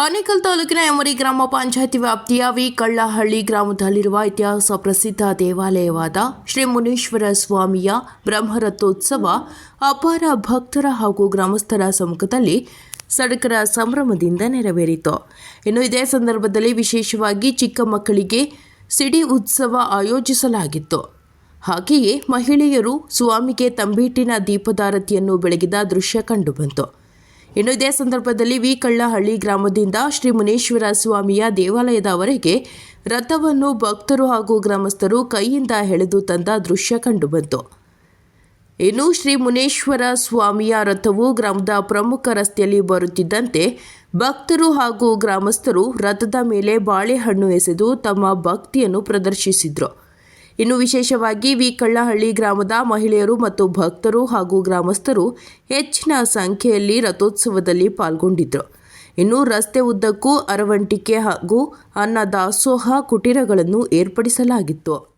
ಆನೇಕಲ್ ತಾಲೂಕಿನ ಎಮರಿ ಗ್ರಾಮ ಪಂಚಾಯತಿ ವ್ಯಾಪ್ತಿಯ ವಿ ಕಳ್ಳಹಳ್ಳಿ ಗ್ರಾಮದಲ್ಲಿರುವ ಇತಿಹಾಸ ಪ್ರಸಿದ್ಧ ದೇವಾಲಯವಾದ ಶ್ರೀ ಮುನೀಶ್ವರ ಸ್ವಾಮಿಯ ಬ್ರಹ್ಮರಥೋತ್ಸವ ಅಪಾರ ಭಕ್ತರ ಹಾಗೂ ಗ್ರಾಮಸ್ಥರ ಸಮ್ಮುಖದಲ್ಲಿ ಸಡಕರ ಸಂಭ್ರಮದಿಂದ ನೆರವೇರಿತು. ಇನ್ನು ಇದೇ ಸಂದರ್ಭದಲ್ಲಿ ವಿಶೇಷವಾಗಿ ಚಿಕ್ಕ ಮಕ್ಕಳಿಗೆ ಸಿಡಿ ಉತ್ಸವ ಆಯೋಜಿಸಲಾಗಿತ್ತು. ಹಾಗೆಯೇ ಮಹಿಳೆಯರು ಸ್ವಾಮಿಗೆ ತಂಬೀಟಿನ ದೀಪದಾರತಿಯನ್ನು ಬೆಳಗಿದ ದೃಶ್ಯ ಕಂಡುಬಂತು ಇನ್ನು ಇದೇ ಸಂದರ್ಭದಲ್ಲಿ ವಿ ಕಳ್ಳಹಳ್ಳಿ ಗ್ರಾಮದಿಂದ ಶ್ರೀ ಮುನೇಶ್ವರ ಸ್ವಾಮಿಯ ದೇವಾಲಯದವರೆಗೆ ರಥವನ್ನು ಭಕ್ತರು ಹಾಗೂ ಗ್ರಾಮಸ್ಥರು ಕೈಯಿಂದ ಎಳೆದು ತಂದ ದೃಶ್ಯ ಕಂಡುಬಂತು. ಇನ್ನು ಶ್ರೀ ಮುನೇಶ್ವರ ಸ್ವಾಮಿಯ ರಥವು ಗ್ರಾಮದ ಪ್ರಮುಖ ರಸ್ತೆಯಲ್ಲಿ ಬರುತ್ತಿದ್ದಂತೆ ಭಕ್ತರು ಹಾಗೂ ಗ್ರಾಮಸ್ಥರು ರಥದ ಮೇಲೆ ಬಾಳೆಹಣ್ಣು ಎಸೆದು ತಮ್ಮ ಭಕ್ತಿಯನ್ನು ಪ್ರದರ್ಶಿಸಿದ್ರು. ಇನ್ನು ವಿಶೇಷವಾಗಿ ವಿ ಕಳ್ಳಹಳ್ಳಿ ಗ್ರಾಮದ ಮಹಿಳೆಯರು ಮತ್ತು ಭಕ್ತರು ಹಾಗೂ ಗ್ರಾಮಸ್ಥರು ಹೆಚ್ಚಿನ ಸಂಖ್ಯೆಯಲ್ಲಿ ರಥೋತ್ಸವದಲ್ಲಿ ಪಾಲ್ಗೊಂಡಿದ್ದರು. ಇನ್ನು ರಸ್ತೆ ಉದ್ದಕ್ಕೂ ಅರವಂಟಿಕೆ ಹಾಗೂ ಅನ್ನ ದಾಸೋಹ ಕುಟೀರಗಳನ್ನು ಏರ್ಪಡಿಸಲಾಗಿತ್ತು.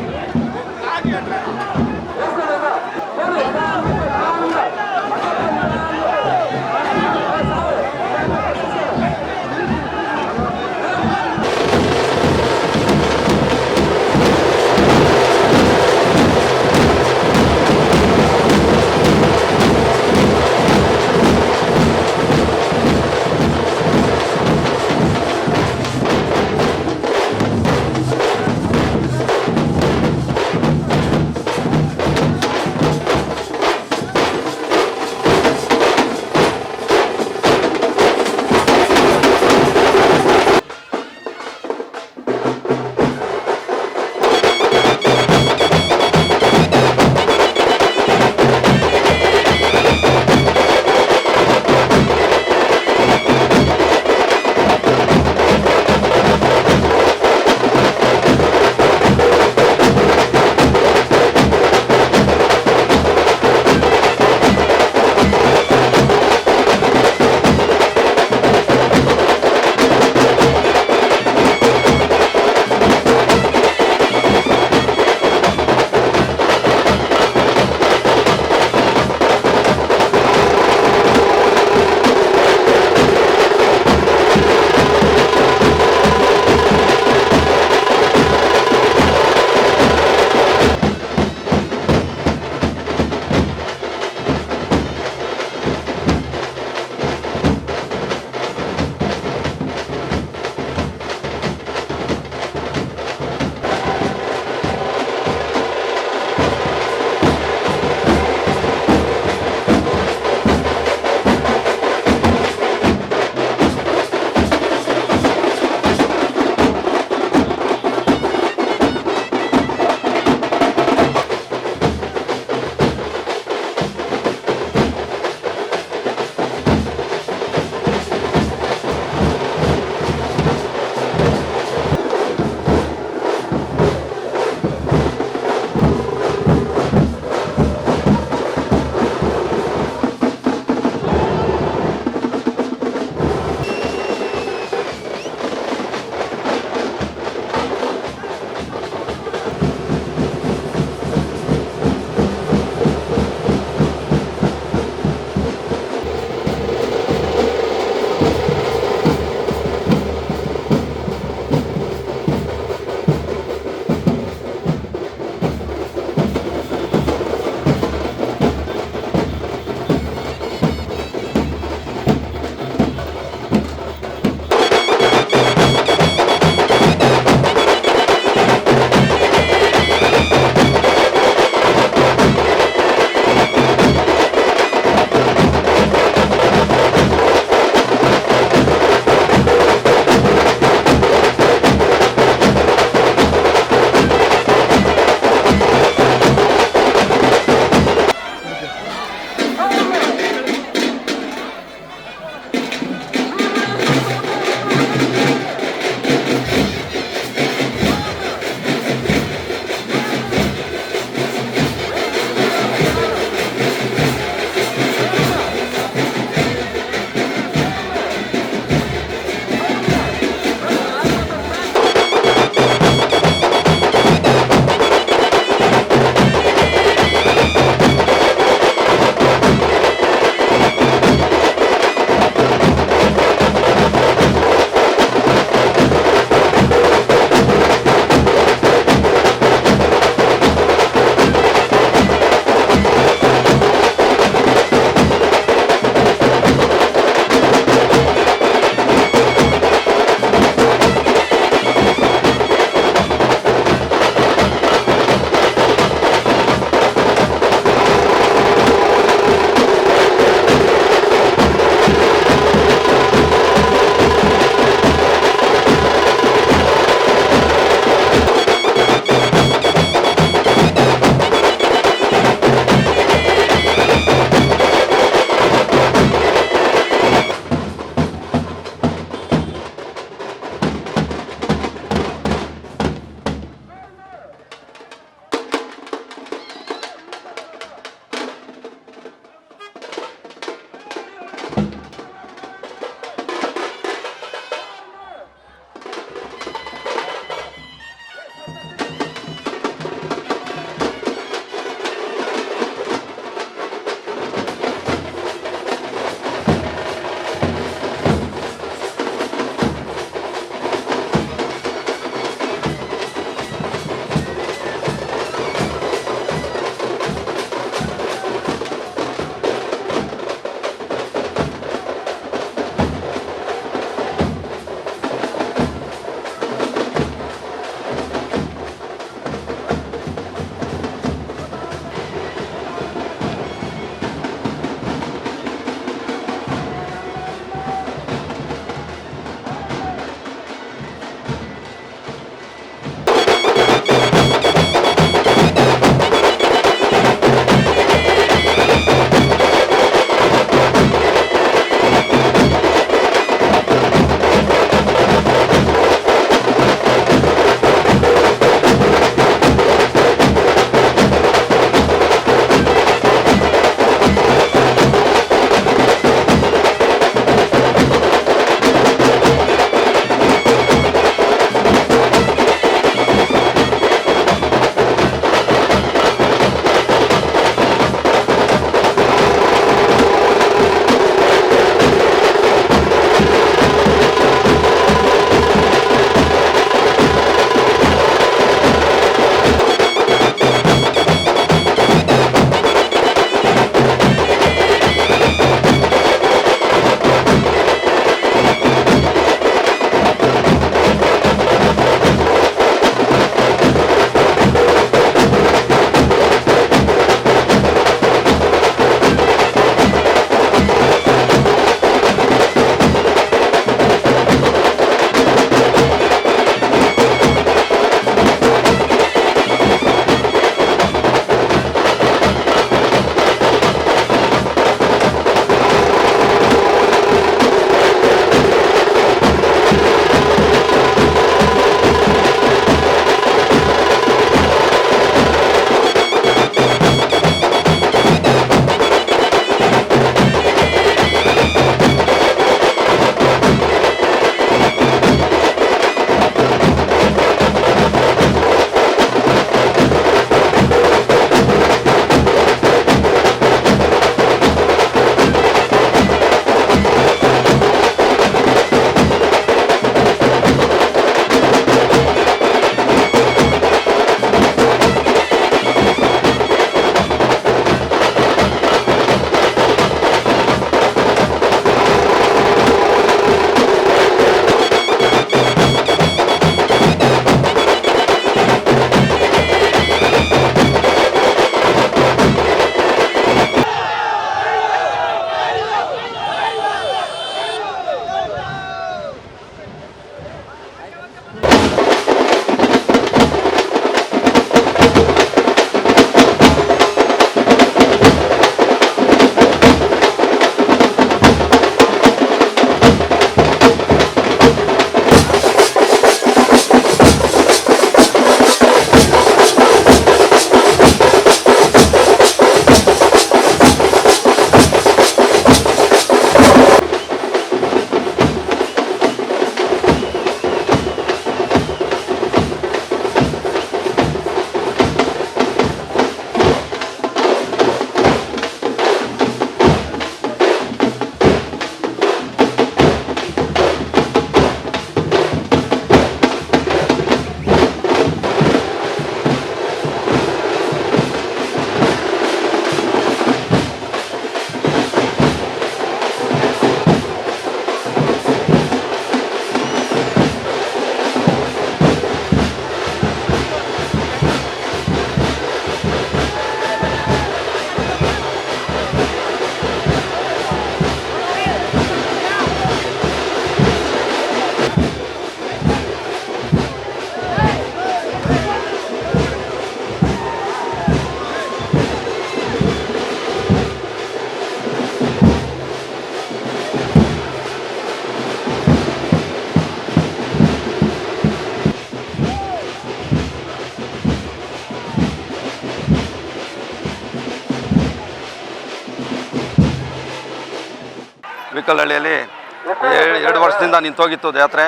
ಹಳಿಕಲ್ಲಹಳ್ಳಿಯಲ್ಲಿ ಏ- ಎರಡು ವರ್ಷದಿಂದ ನಿಂತೋಗಿತ್ತು ಜಾತ್ರೆ.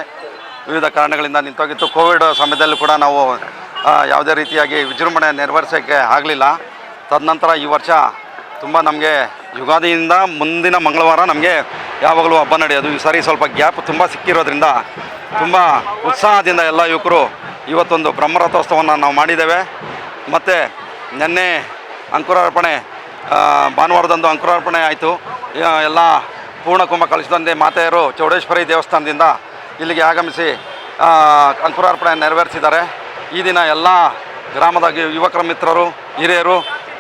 ವಿವಿಧ ಕಾರಣಗಳಿಂದ ನಿಂತೋಗಿತ್ತು. ಕೋವಿಡ್ ಸಮಯದಲ್ಲೂ ಕೂಡ ನಾವು ಯಾವುದೇ ರೀತಿಯಾಗಿ ವಿಜೃಂಭಣೆ ನೆರವೇರಿಸೋಕ್ಕೆ ಆಗಲಿಲ್ಲ. ತದನಂತರ ಈ ವರ್ಷ ತುಂಬ ನಮಗೆ ಯುಗಾದಿಯಿಂದ ಮುಂದಿನ ಮಂಗಳವಾರ ನಮಗೆ ಯಾವಾಗಲೂ ಹಬ್ಬ ನಡೆಯೋದು. ಈ ಸಾರಿ ಸ್ವಲ್ಪ ಗ್ಯಾಪ್ ತುಂಬ ಸಿಕ್ಕಿರೋದ್ರಿಂದ ತುಂಬ ಉತ್ಸಾಹದಿಂದ ಎಲ್ಲ ಯುವಕರು ಇವತ್ತೊಂದು ಬ್ರಹ್ಮರಥೋತ್ಸವವನ್ನು ನಾವು ಮಾಡಿದ್ದೇವೆ. ಮತ್ತು ನಿನ್ನೆ ಅಂಕುರಾರ್ಪಣೆ ಭಾನುವಾರದಂದು ಅಂಕುರಾರ್ಪಣೆ ಆಯಿತು. ಎಲ್ಲ ಪೂರ್ಣಕುಂಭ ಕಳಿಸಿದಂತೆ ಮಾತೆಯರು ಚೌಡೇಶ್ವರಿ ದೇವಸ್ಥಾನದಿಂದ ಇಲ್ಲಿಗೆ ಆಗಮಿಸಿ ಅಂಕುರಾರ್ಪಣೆ ನೆರವೇರಿಸಿದ್ದಾರೆ. ಈ ದಿನ ಎಲ್ಲ ಗ್ರಾಮದ ಯುವಕರ ಮಿತ್ರರು, ಹಿರಿಯರು,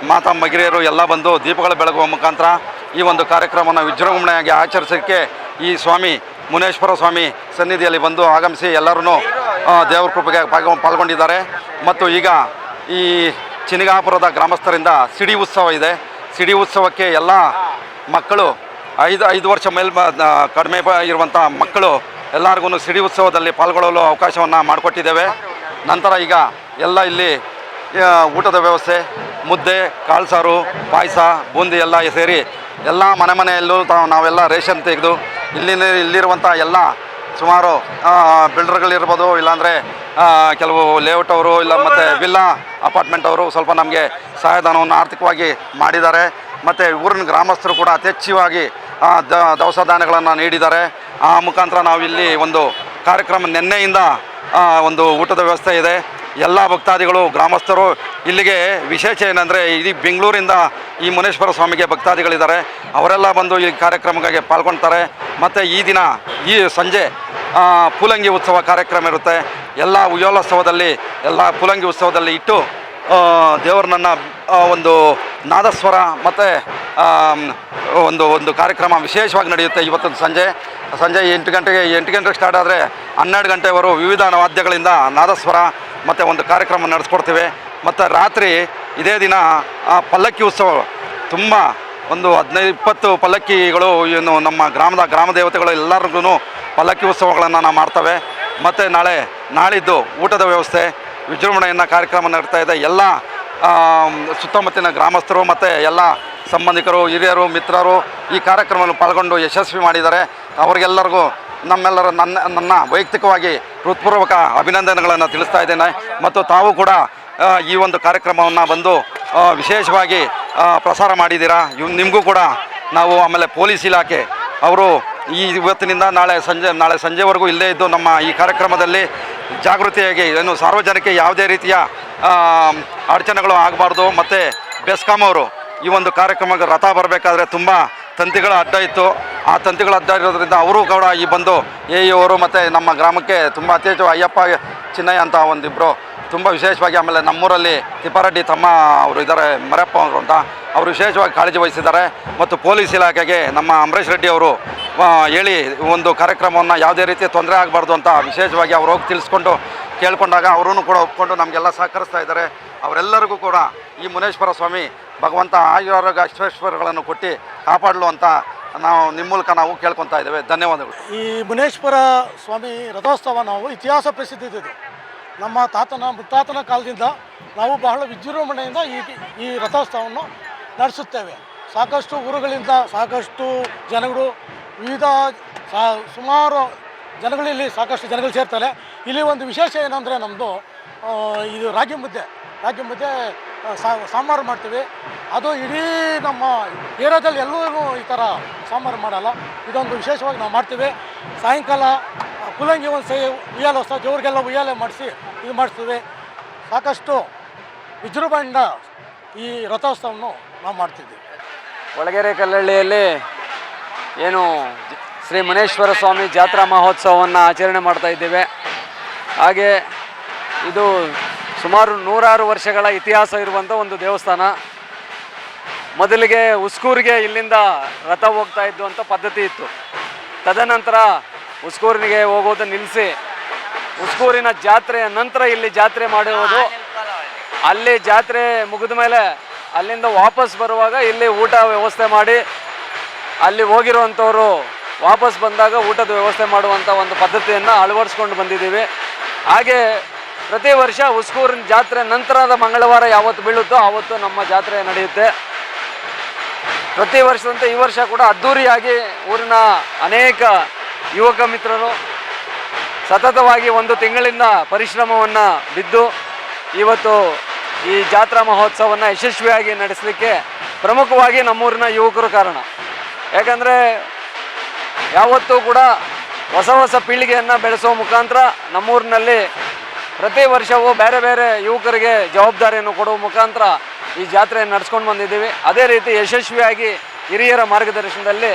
ಮಾತಾ ಮಗಿರಿಯರು ಎಲ್ಲ ಬಂದು ದೀಪಗಳ ಬೆಳಗುವ ಮುಖಾಂತರ ಈ ಒಂದು ಕಾರ್ಯಕ್ರಮವನ್ನು ವಿಜೃಂಭಣೆಯಾಗಿ ಆಚರಿಸೋಕ್ಕೆ ಈ ಸ್ವಾಮಿ ಮುನೇಶ್ವರ ಸ್ವಾಮಿ ಸನ್ನಿಧಿಯಲ್ಲಿ ಬಂದು ಆಗಮಿಸಿ ಎಲ್ಲರೂ ದೇವರ ಕೃಪೆಗೆ ಪಾಲ್ಗೊ ಪಾಲ್ಗೊಂಡಿದ್ದಾರೆ. ಮತ್ತು ಈಗ ಈ ಚಿನಿಗಾಪುರದ ಗ್ರಾಮಸ್ಥರಿಂದ ಸಿಡಿ ಉತ್ಸವ ಇದೆ. ಸಿಡಿ ಉತ್ಸವಕ್ಕೆ ಎಲ್ಲ ಮಕ್ಕಳು ಐದು ಐದು ವರ್ಷ ಮೇಲ್ ಕಡಿಮೆ ಇರುವಂಥ ಮಕ್ಕಳು ಎಲ್ಲರಿಗೂ ಸಿಡಿ ಉತ್ಸವದಲ್ಲಿ ಪಾಲ್ಗೊಳ್ಳಲು ಅವಕಾಶವನ್ನು ಮಾಡಿಕೊಟ್ಟಿದ್ದೇವೆ. ನಂತರ ಈಗ ಎಲ್ಲ ಇಲ್ಲಿ ಊಟದ ವ್ಯವಸ್ಥೆ, ಮುದ್ದೆ ಕಾಳು ಸಾರು ಪಾಯಸ, ಬೂಂದಿ ಎಲ್ಲ ಸೇರಿ ಎಲ್ಲ ಮನೆ ಮನೆಯಲ್ಲೂ ತಾವು ನಾವೆಲ್ಲ ರೇಷನ್ ತೆಗೆದು ಇಲ್ಲಿನ ಇಲ್ಲಿರುವಂಥ ಎಲ್ಲ ಸುಮಾರು ಬಿಲ್ಡರ್ಗಳಿರ್ಬೋದು, ಇಲ್ಲಾಂದರೆ ಕೆಲವು ಲೇಔಟ್ ಅವರು, ಇಲ್ಲ ಮತ್ತು ವಿಲ್ಲಾ ಅಪಾರ್ಟ್ಮೆಂಟ್ ಅವರು ಸ್ವಲ್ಪ ನಮಗೆ ಸಹಾಯಧನವನ್ನು ಆರ್ಥಿಕವಾಗಿ ಮಾಡಿದ್ದಾರೆ. ಮತ್ತು ಊರಿನ ಗ್ರಾಮಸ್ಥರು ಕೂಡ ದ ದವಸ ಧಾನ್ಯಗಳನ್ನು ನೀಡಿದ್ದಾರೆ. ಆ ಮುಖಾಂತರ ನಾವಿಲ್ಲಿ ಒಂದು ಕಾರ್ಯಕ್ರಮ ನಿನ್ನೆಯಿಂದ ಒಂದು ಊಟದ ವ್ಯವಸ್ಥೆ ಇದೆ. ಎಲ್ಲ ಭಕ್ತಾದಿಗಳು, ಗ್ರಾಮಸ್ಥರು ಇಲ್ಲಿಗೆ ವಿಶೇಷ ಏನಂದರೆ ಇಡೀ ಬೆಂಗಳೂರಿಂದ ಈ ಮುನೇಶ್ವರ ಸ್ವಾಮಿಗೆ ಭಕ್ತಾದಿಗಳಿದ್ದಾರೆ. ಅವರೆಲ್ಲ ಬಂದು ಈ ಕಾರ್ಯಕ್ರಮಕ್ಕೆ ಪಾಲ್ಗೊಳ್ತಾರೆ ಮತ್ತು ಈ ದಿನ, ಈ ಸಂಜೆ ಪೂಲಂಗಿ ಉತ್ಸವ ಕಾರ್ಯಕ್ರಮ ಇರುತ್ತೆ. ಎಲ್ಲ ಉಯೋಲೋತ್ಸವದಲ್ಲಿ ಎಲ್ಲ ಪೂಲಂಗಿ ಉತ್ಸವದಲ್ಲಿ ಇಟ್ಟು ಆ, ನನ್ನ ಒಂದು ನಾದಸ್ವರ ಮತ್ತು ಒಂದು ಒಂದು ಕಾರ್ಯಕ್ರಮ ವಿಶೇಷವಾಗಿ ನಡೆಯುತ್ತೆ ಇವತ್ತೊಂದು ಸಂಜೆ. ಸಂಜೆ ಎಂಟು ಗಂಟೆಗೆ ಎಂಟು ಗಂಟೆಗೆ ಸ್ಟಾರ್ಟ್ ಆದರೆ ಹನ್ನೆರಡು ಗಂಟೆವರೆಗೂ ವಿವಿಧ ವಾದ್ಯಗಳಿಂದ ನಾದಸ್ವರ ಮತ್ತು ಒಂದು ಕಾರ್ಯಕ್ರಮ ನಡೆಸ್ಕೊಡ್ತೀವಿ. ಮತ್ತು ರಾತ್ರಿ ಇದೇ ದಿನ ಪಲ್ಲಕ್ಕಿ ಉತ್ಸವ. ತುಂಬ ಒಂದು ಹದಿನೈದು ಇಪ್ಪತ್ತು ಪಲ್ಲಕ್ಕಿಗಳು ಏನು ನಮ್ಮ ಗ್ರಾಮದ ಗ್ರಾಮ ದೇವತೆಗಳು ಎಲ್ಲರಿಗೂ ಪಲ್ಲಕ್ಕಿ ಉತ್ಸವಗಳನ್ನು ನಾವು ಮಾಡ್ತವೆ. ಮತ್ತು ನಾಳೆ ನಾಳಿದ್ದು ಊಟದ ವ್ಯವಸ್ಥೆ. ವಿಜೃಂಭಣೆಯನ್ನು ಕಾರ್ಯಕ್ರಮ ನಡೀತಾ ಇದೆ. ಎಲ್ಲ ಸುತ್ತಮುತ್ತಿನ ಗ್ರಾಮಸ್ಥರು ಮತ್ತು ಎಲ್ಲ ಸಂಬಂಧಿಕರು, ಹಿರಿಯರು, ಮಿತ್ರರು ಈ ಕಾರ್ಯಕ್ರಮವನ್ನು ಪಾಲ್ಗೊಂಡು ಯಶಸ್ವಿ ಮಾಡಿದ್ದಾರೆ. ಅವರಿಗೆಲ್ಲರಿಗೂ ನಮ್ಮೆಲ್ಲರ ನನ್ನ ನನ್ನ ವೈಯಕ್ತಿಕವಾಗಿ ಹೃತ್ಪೂರ್ವಕ ಅಭಿನಂದನೆಗಳನ್ನು ತಿಳಿಸ್ತಾ ಇದ್ದೇನೆ. ಮತ್ತು ತಾವು ಕೂಡ ಈ ಒಂದು ಕಾರ್ಯಕ್ರಮವನ್ನು ಬಂದು ವಿಶೇಷವಾಗಿ ಪ್ರಸಾರ ಮಾಡಿದ್ದೀರಾ. ಇವ್, ನಿಮಗೂ ಕೂಡ ನಾವು ಆಮೇಲೆ ಪೊಲೀಸ್ ಇಲಾಖೆ ಅವರು ಈ ಇವತ್ತಿನಿಂದ ನಾಳೆ ಸಂಜೆ, ನಾಳೆ ಸಂಜೆವರೆಗೂ ಇಲ್ಲೇ ಇದ್ದು ನಮ್ಮ ಈ ಕಾರ್ಯಕ್ರಮದಲ್ಲಿ ಜಾಗೃತಿಯಾಗಿ, ಏನು ಸಾರ್ವಜನಿಕ ಯಾವುದೇ ರೀತಿಯ ಅಡಚಣೆಗಳು ಆಗಬಾರ್ದು. ಮತ್ತು ಬೆಸ್ಕಾಮ್ ಅವರು ಈ ಒಂದು ಕಾರ್ಯಕ್ರಮಕ್ಕೆ ರಥ ಬರಬೇಕಾದ್ರೆ ತುಂಬ ತಂತಿಗಳ ಅಡ್ಡ ಇತ್ತು. ಆ ತಂತಿಗಳ ಅಡ್ಡ ಇರೋದ್ರಿಂದ ಅವರು ಕೂಡ ಈ ಬಂದು ಎ ಅವರು ಮತ್ತು ನಮ್ಮ ಗ್ರಾಮಕ್ಕೆ ತುಂಬ ಅತಿ ಹೆಚ್ಚು ಅಯ್ಯಪ್ಪ, ಚಿನ್ನಯ್ಯ ಅಂತ ಒಂದಿಬ್ಬರು ತುಂಬ ವಿಶೇಷವಾಗಿ ಆಮೇಲೆ ನಮ್ಮೂರಲ್ಲಿ ತಿಪ್ಪಾರೆಡ್ಡಿ ತಮ್ಮ ಅವರು ಇದ್ದಾರೆ, ಮರಪ್ಪ ಅವರು ಅಂತ. ಅವರು ವಿಶೇಷವಾಗಿ ಕಾಳಜಿ ವಹಿಸಿದ್ದಾರೆ. ಮತ್ತು ಪೊಲೀಸ್ ಇಲಾಖೆಗೆ ನಮ್ಮ ಅಂಬರೀಷ್ ರೆಡ್ಡಿ ಅವರು ಹೇಳಿ ಒಂದು ಕಾರ್ಯಕ್ರಮವನ್ನು ಯಾವುದೇ ರೀತಿ ತೊಂದರೆ ಆಗಬಾರ್ದು ಅಂತ ವಿಶೇಷವಾಗಿ ಅವ್ರು ಹೋಗಿ ತಿಳಿಸ್ಕೊಂಡು ಕೇಳ್ಕೊಂಡಾಗ ಅವರೂ ಕೂಡ ಒಪ್ಕೊಂಡು ನಮಗೆಲ್ಲ ಸಹಕರಿಸ್ತಾ ಇದ್ದಾರೆ. ಅವರೆಲ್ಲರಿಗೂ ಕೂಡ ಈ ಮುನೇಶ್ವರ ಸ್ವಾಮಿ ಭಗವಂತ ಆಯುರಾರೋಗ್ಯ ಅಶ್ವೇಶ್ವರಗಳನ್ನು ಕೊಟ್ಟು ಕಾಪಾಡಲು ಅಂತ ನಾವು ನಿಮ್ಮ ಮೂಲಕ ನಾವು ಕೇಳ್ಕೊತಾ ಇದ್ದೇವೆ. ಧನ್ಯವಾದಗಳು. ಈ ಮುನೇಶ್ವರ ಸ್ವಾಮಿ ರಥೋತ್ಸವ ನಾವು ಇತಿಹಾಸ ಪ್ರಸಿದ್ಧಿದ್ದು ನಮ್ಮ ತಾತನ ಮುತ್ತಾತನ ಕಾಲದಿಂದ ನಾವು ಬಹಳ ವಿಜೃಂಭಣೆಯಿಂದ ಈ ಈ ರಥೋತ್ಸವವನ್ನು ನಡೆಸುತ್ತೇವೆ. ಸಾಕಷ್ಟು ಊರುಗಳಿಂದ ಸಾಕಷ್ಟು ಜನಗಳು ವಿವಿಧ ಸುಮಾರು ಜನಗಳಲ್ಲಿ ಸಾಕಷ್ಟು ಜನಗಳು ಸೇರ್ತಾರೆ. ಇಲ್ಲಿ ಒಂದು ವಿಶೇಷ ಏನಂದರೆ ನಮ್ಮದು ಇದು ರಾಗಿ ಮುದ್ದೆ. ರಾಗಿ ಮುದ್ದೆ ಸಾಂಬಾರು ಮಾಡ್ತೀವಿ. ಅದು ಇಡೀ ನಮ್ಮ ಏರಿಯಾದಲ್ಲಿ ಎಲ್ಲೂ ಈ ಥರ ಸಾಂಬಾರು ಮಾಡಲ್ಲ. ಇದೊಂದು ವಿಶೇಷವಾಗಿ ನಾವು ಮಾಡ್ತೀವಿ. ಸಾಯಂಕಾಲ ಕುಲಂಗಿ ಒಂದು ಸೈ ಉಯ್ಯಾಲೆ ಹೊಸ ದೇವ್ರಿಗೆಲ್ಲ ಉಯ್ಯಾಲೆ ಮಾಡಿಸಿ ಇದು ಮಾಡಿಸ್ತದೆ ಸಾಕಷ್ಟು ವಿಜೃಂಭಣೆಯಿಂದ ಈ ರಥೋತ್ಸವವನ್ನು ನಾವು ಮಾಡ್ತಿದ್ದೀವಿ ಒಳಗೆರೆ ಕಲ್ಲಳ್ಳಿಯಲ್ಲಿ ಏನು ಶ್ರೀ ಮುನೇಶ್ವರ ಸ್ವಾಮಿ ಜಾತ್ರಾ ಮಹೋತ್ಸವವನ್ನು ಆಚರಣೆ ಮಾಡ್ತಾ ಇದ್ದೇವೆ. ಹಾಗೆ ಇದು ಸುಮಾರು ನೂರಾರು ವರ್ಷಗಳ ಇತಿಹಾಸ ಇರುವಂಥ ಒಂದು ದೇವಸ್ಥಾನ. ಮೊದಲಿಗೆ ಉಸ್ಕೂರಿಗೆ ಇಲ್ಲಿಂದ ರಥ ಹೋಗ್ತಾ ಇದ್ದು ಪದ್ಧತಿ ಇತ್ತು. ತದನಂತರ ಉಸ್ಕೂರಿನಿಗೆ ಹೋಗೋದು ನಿಲ್ಲಿಸಿ ಉಸ್ಕೂರಿನ ಜಾತ್ರೆಯ ನಂತರ ಇಲ್ಲಿ ಜಾತ್ರೆ ಮಾಡುವುದು ಅಲ್ಲಿ ಜಾತ್ರೆ ಮುಗಿದ ಮೇಲೆ ಅಲ್ಲಿಂದ ವಾಪಸ್ ಬರುವಾಗ ಇಲ್ಲಿ ಊಟ ವ್ಯವಸ್ಥೆ ಮಾಡಿ. ಅಲ್ಲಿ ಹೋಗಿರುವಂಥವರು ವಾಪಸ್ ಬಂದಾಗ ಊಟದ ವ್ಯವಸ್ಥೆ ಮಾಡುವಂಥ ಒಂದು ಪದ್ಧತಿಯನ್ನು ಅಳವಡಿಸ್ಕೊಂಡು ಬಂದಿದ್ದೀವಿ. ಹಾಗೆ ಪ್ರತಿ ವರ್ಷ ಉಸ್ಕೂರಿನ ಜಾತ್ರೆ ನಂತರದ ಮಂಗಳವಾರ ಯಾವತ್ತು ಬೀಳುತ್ತೋ ಆವತ್ತು ನಮ್ಮ ಜಾತ್ರೆ ನಡೆಯುತ್ತೆ. ಪ್ರತಿ ವರ್ಷದಂತೆ ಈ ವರ್ಷ ಕೂಡ ಅದ್ದೂರಿಯಾಗಿ ಊರಿನ ಅನೇಕ ಯುವಕ ಮಿತ್ರರು, ಸತತವಾಗಿ ಒಂದು ತಿಂಗಳಿಂದ ಪರಿಶ್ರಮವನ್ನು ಬಿದ್ದು, ಇವತ್ತು ಈ ಜಾತ್ರಾ ಮಹೋತ್ಸವವನ್ನು ಯಶಸ್ವಿಯಾಗಿ ನಡೆಸಲಿಕ್ಕೆ ಪ್ರಮುಖವಾಗಿ ನಮ್ಮೂರಿನ ಯುವಕರು ಕಾರಣ. ಯಾಕಂದರೆ, ಯಾವತ್ತೂ ಕೂಡ ಹೊಸ ಹೊಸ ಪೀಳಿಗೆಯನ್ನು ಬೆಳೆಸುವ ಮುಖಾಂತರ ನಮ್ಮೂರಿನಲ್ಲಿ ಪ್ರತಿ ವರ್ಷವೂ ಬೇರೆ ಬೇರೆ ಯುವಕರಿಗೆ ಜವಾಬ್ದಾರಿಯನ್ನು ಕೊಡುವ ಮುಖಾಂತರ ಈ ಜಾತ್ರೆಯನ್ನು ನಡೆಸ್ಕೊಂಡು ಬಂದಿದ್ದೀವಿ. ಅದೇ ರೀತಿ ಯಶಸ್ವಿಯಾಗಿ ಹಿರಿಯರ ಮಾರ್ಗದರ್ಶನದಲ್ಲಿ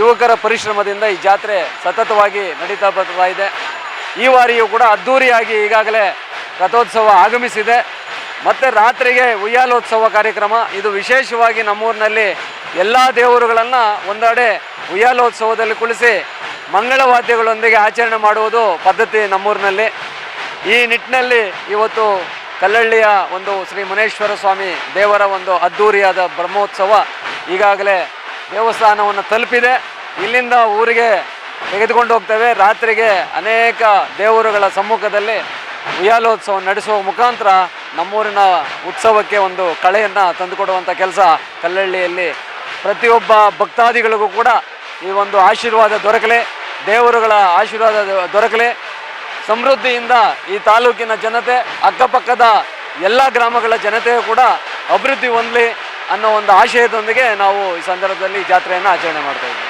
ಯುವಕರ ಪರಿಶ್ರಮದಿಂದ ಈ ಜಾತ್ರೆ ಸತತವಾಗಿ ನಡೀತಾ ಬರ್ತಾ ಇದೆ. ಈ ಬಾರಿಯೂ ಕೂಡ ಅದ್ಧೂರಿಯಾಗಿ ಈಗಾಗಲೇ ರಥೋತ್ಸವ ಆಗಮಿಸಿದೆ. ಮತ್ತು ರಾತ್ರಿಗೆ ಉಯ್ಯಾಲೋತ್ಸವ ಕಾರ್ಯಕ್ರಮ. ಇದು ವಿಶೇಷವಾಗಿ ನಮ್ಮೂರಿನಲ್ಲಿ ಎಲ್ಲ ದೇವರುಗಳನ್ನು ಒಂದೆಡೆ ಉಯ್ಯಾಲೋತ್ಸವದಲ್ಲಿ ಕುಳಿಸಿ ಮಂಗಳವಾದ್ಯಗಳೊಂದಿಗೆ ಆಚರಣೆ ಮಾಡುವುದು ಪದ್ಧತಿ ನಮ್ಮೂರಿನಲ್ಲಿ. ಈ ನಿಟ್ಟಿನಲ್ಲಿ ಇವತ್ತು ಕಲ್ಲಳ್ಳಿಯ ಒಂದು ಶ್ರೀ ಮುನೇಶ್ವರ ಸ್ವಾಮಿ ದೇವರ ಒಂದು ಅದ್ಧೂರಿಯಾದ ಬ್ರಹ್ಮೋತ್ಸವ ಈಗಾಗಲೇ ದೇವಸ್ಥಾನವನ್ನು ತಲುಪಿದೆ. ಇಲ್ಲಿಂದ ಊರಿಗೆ ತೆಗೆದುಕೊಂಡು ಹೋಗ್ತೇವೆ. ರಾತ್ರಿಗೆ ಅನೇಕ ದೇವರುಗಳ ಸಮ್ಮುಖದಲ್ಲಿ ಉಯ್ಯಾಲೋತ್ಸವ ನಡೆಸುವ ಮುಖಾಂತರ ನಮ್ಮೂರಿನ ಉತ್ಸವಕ್ಕೆ ಒಂದು ಕಳೆಯನ್ನು ತಂದುಕೊಡುವಂಥ ಕೆಲಸ ಕಲ್ಲಳ್ಳಿಯಲ್ಲಿ ಪ್ರತಿಯೊಬ್ಬ ಭಕ್ತಾದಿಗಳಿಗೂ ಕೂಡ ಈ ಒಂದು ಆಶೀರ್ವಾದ ದೊರಕಲಿ. ದೇವರುಗಳ ಆಶೀರ್ವಾದ ದೊರಕಲಿ. ಸಮೃದ್ಧಿಯಿಂದ ಈ ತಾಲೂಕಿನ ಜನತೆ, ಅಕ್ಕಪಕ್ಕದ ಎಲ್ಲ ಗ್ರಾಮಗಳ ಜನತೆಯು ಕೂಡ ಅಭಿವೃದ್ಧಿ ಹೊಂದಲಿ. ಅನ್ನೋ ಒಂದು ಆಶಯದೊಂದಿಗೆ ನಾವು ಈ ಸಂದರ್ಭದಲ್ಲಿ ಜಾತ್ರೆಯನ್ನು ಆಚರಣೆ ಮಾಡ್ತಾ ಇದ್ದೀವಿ.